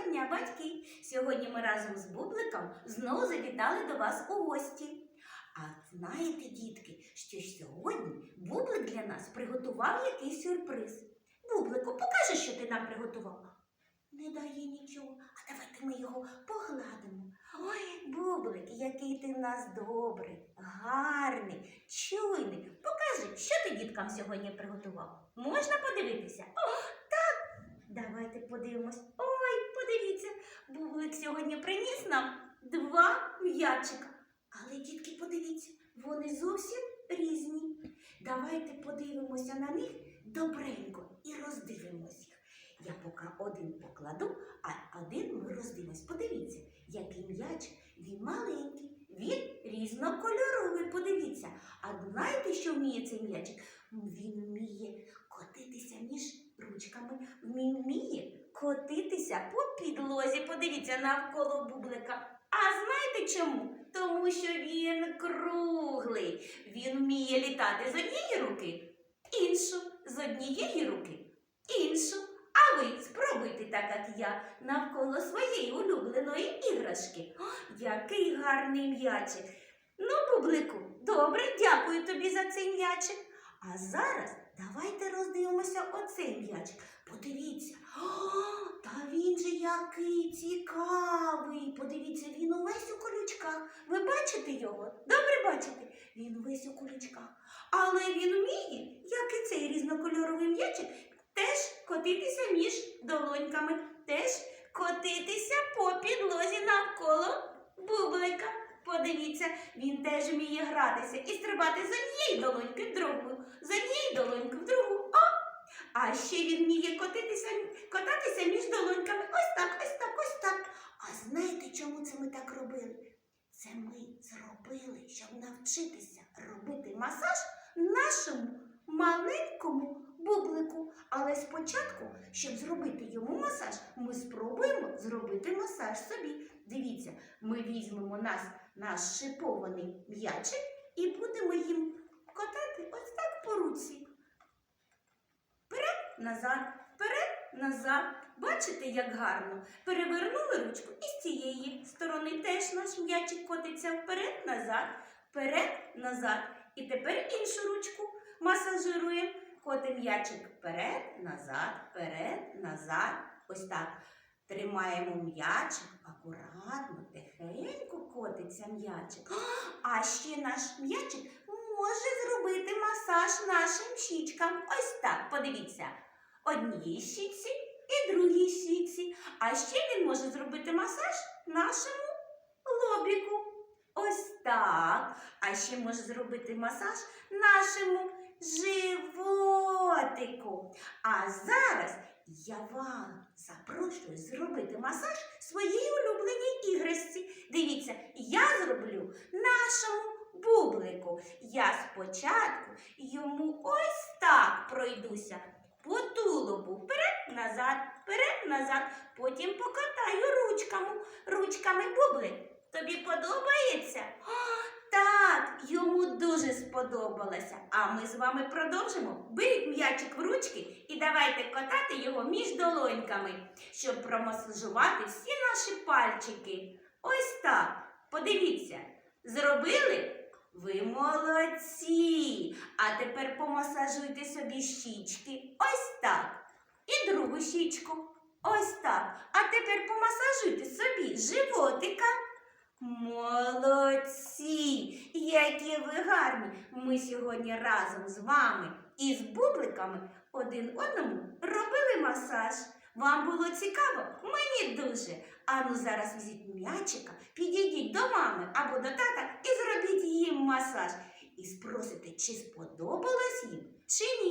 Доброго дня, батьки! Сьогодні ми разом з Бубликом знову завітали до вас у гості. А знаєте, дітки, що сьогодні Бублик для нас приготував якийсь сюрприз. Бублику, покажи, що ти нам приготувала. Не дає нічого, а давайте ми його погладимо. Ой, Бублик, який ти в нас добрий, гарний, чуйний. Покажи, що ти діткам сьогодні приготував. Можна подивитися? О, так! Давайте подивимось. О, подивіться, Бублик сьогодні приніс нам два м'ячика. Але, дітки, подивіться, вони зовсім різні. Давайте подивимося на них добренько і роздивимось їх. Я поки один покладу, а один ми роздивимось. Подивіться, який м'яч, він маленький, він різнокольоровий. Подивіться. А знаєте, що вміє цей м'ячик? Він вміє котитися між ручками, він вміє котитися по підлозі. Подивіться навколо бублика. А знаєте чому? Тому що він круглий. Він вміє літати з однієї руки, іншу, з однієї руки, іншу. А ви спробуйте так, як я, навколо своєї улюбленої іграшки. О, який гарний м'ячик. Ну, бублику, добре, дякую тобі за цей м'ячик. А зараз давайте роздивимося оцей м'ячик. Подивіться, О, та він же який цікавий. Подивіться, він увесь у колючках. Ви бачите його? Добре бачите? Він увесь у колючках. Але він вміє, як і цей різнокольоровий м'ячик, теж котитися між долоньками, теж котитися по підлозі навколо бублика. Подивіться, він теж вміє гратися і стрибати з однієї долоньки в другу, однієї в другу. О! А ще він вміє котитися, котатися між долоньками. Ось так, ось так, ось так. А знаєте, чому це ми так робили? Це ми зробили, щоб навчитися робити масаж нашому маленькому бублику. Але спочатку, щоб зробити йому масаж, ми спробуємо зробити масаж собі. Дивіться, ми візьмемо нас, наш шипований м'ячик і будемо їм котати ось так по руці. Вперед, назад, вперед, назад. Бачите, як гарно. Перевернули ручку і з цієї сторони теж наш м'ячик котиться вперед, назад, вперед, назад. І тепер іншу ручку масажируємо. Котим м'ячик вперед, назад, вперед, назад. Ось так. Тримаємо м'ячик, акуратно, тихенько котиться м'ячик. А ще наш м'ячик може зробити масаж нашим щічкам. Ось так, подивіться. Одній щічці і другій щічці. А ще він може зробити масаж нашому лобіку. Ось так. А ще може зробити масаж нашому животику. А зараз я вам запрошую зробити масаж своїй улюбленій іграшці. Дивіться, я зроблю нашому бублику. Я спочатку йому ось так пройдуся по тулубу. Вперед, назад, вперед, назад. Потім покатаю ручками. Ручками бублик. Тобі подобається? О, так, йому дуже сподобалося. А ми з вами продовжимо. Беріть м'ячик в ручки і давайте котати його між долоньками, щоб промасажувати всі наші пальчики. Ось так. Подивіться, зробили? Ви молодці. А тепер помасажуйте собі щічки. Ось так. І другу щічку. Ось так. А тепер помасажуйте собі животика. Молодці! Які ви гарні! Ми сьогодні разом з вами і з бубликами один одному робили масаж. Вам було цікаво? Мені дуже. А ну зараз візьміть м'ячика, підійдіть до мами або до тата і зробіть їм масаж. І спросите, чи сподобалось їм, чи ні.